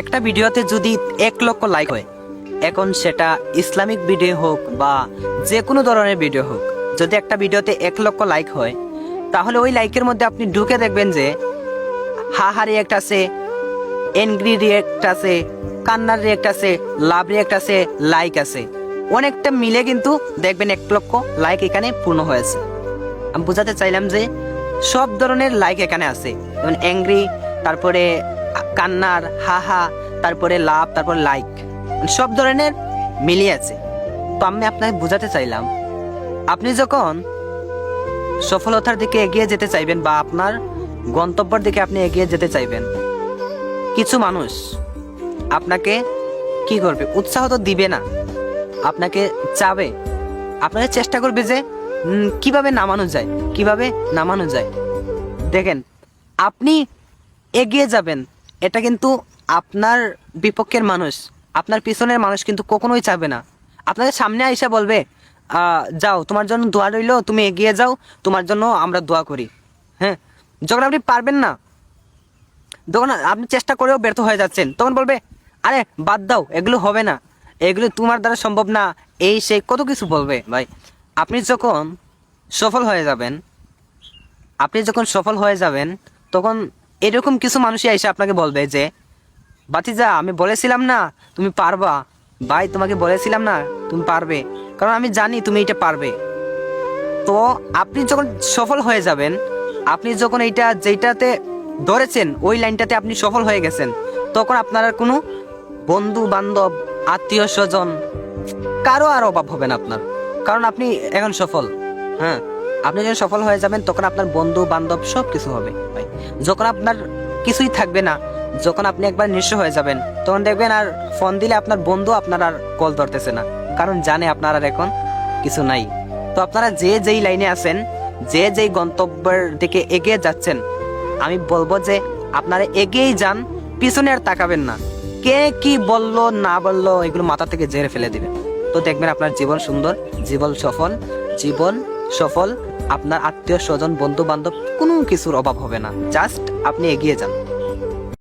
একটা ভিডিওতে যদি এক লক্ষ লাইক হয়, এখন সেটা ইসলামিক ভিডিও হোক বা যে কোনো ধরনের ভিডিও হোক, যদি একটা ভিডিওতে এক লক্ষ লাইক হয়, তাহলে ওই লাইকের মধ্যে আপনি ঢুকে দেখবেন যে, হা হা রিয়েক্ট আছে এনগ্রি রিয়েক্ট আছে, কান্নার রিয়েক্ট আছে লাভ রিয়েক্ট আছে লাইক আছে। অনেকটা মিলে কিন্তু দেখবেন এক লক্ষ লাইক এখানে পূর্ণ হয়েছে। আমি বোঝাতে চাইলাম যে, সব ধরনের লাইক এখানে আছে। যেমন অ্যাংরি তারপরে কান্নার হা হা তারপরে লাভ, তারপর লাইক সব ধরনের মিলিয়ে আছে। তো আমি আপনাকে বোঝাতে চাইলাম, আপনি যখন সফলতার দিকে এগিয়ে যেতে চাইবেন বা আপনার গন্তব্যের দিকে আপনি এগিয়ে যেতে চাইবেন, কিছু মানুষ আপনাকে কি করবে? উৎসাহ তো দিবে না। আপনাকে চাবে আপনাকে চেষ্টা করবে যে কীভাবে নামানো যায়, কীভাবে নামানো যায়। দেখেন, আপনি এগিয়ে যাবেন এটা কিন্তু আপনার বিপক্ষের মানুষ। আপনার পিছনের মানুষ কিন্তু কখনোই চাবে না। আপনাকে সামনে আইসা বলবে যাও, তোমার জন্য দোয়া রইল, তুমি এগিয়ে যাও, তোমার জন্য আমরা দোয়া করি। হ্যাঁ? যখন আপনি পারবেন না, যখন আপনি চেষ্টা করেও ব্যর্থ হয়ে যাচ্ছেন, তখন বলবে, আরে, বাদ দাও, এগুলো হবে না। এগুলো তোমার দ্বারা সম্ভব না। এই সেই কত কিছু বলবে, ভাই। আপনি যখন সফল হয়ে যাবেন, আপনি যখন সফল হয়ে যাবেন, তখন এরকম কিছু মানুষই এসে আপনাকে বলবে যে বাতিজা আমি বলেছিলাম না তুমি পারবা। ভাই, তোমাকে বলেছিলাম না তুমি পারবে। কারণ আমি জানি তুমি এটা পারবে। তো আপনি যখন সফল হয়ে যাবেন, আপনি যখন এইটা যেটাতে ধরেছেন, ওই লাইনটাতে আপনি সফল হয়ে গেছেন, তখন আপনার আর কোনো বন্ধু বান্ধব আত্মীয় স্বজন কারও আর অভাব হবে না আপনার। কারণ আপনি এখন সফল হ্যাঁ? আপনি যখন সফল হয়ে যাবেন, তখন আপনার বন্ধু, বান্ধব সব কিছু হবে যখন আপনার কিছুই থাকবে না, যখন আপনি একবার নিঃস্ব হয়ে যাবেন, তখন দেখবেন আর ফোন দিলে আপনার বন্ধু আপনার আর কল ধরতেছে না। কারণ জানে আপনার আর এখন কিছু নাই। তো আপনারা যে যেই লাইনে আছেন, যে যেই গন্তব্যের দিকে এগিয়ে যাচ্ছেন, আমি বলব যে আপনারা এগিয়েই যান, পিছনে আর তাকাবেন না। কে কি বলল, না বলল, এগুলো মাথা থেকে জেরে ফেলে দিবেন। তো দেখবেন আপনার জীবন সুন্দর, জীবন সফল জীবন সফল। আপনার আত্মীয় স্বজন বন্ধু বান্ধব কোনো কিছুর অভাব হবে না। জাস্ট আপনি এগিয়ে যান।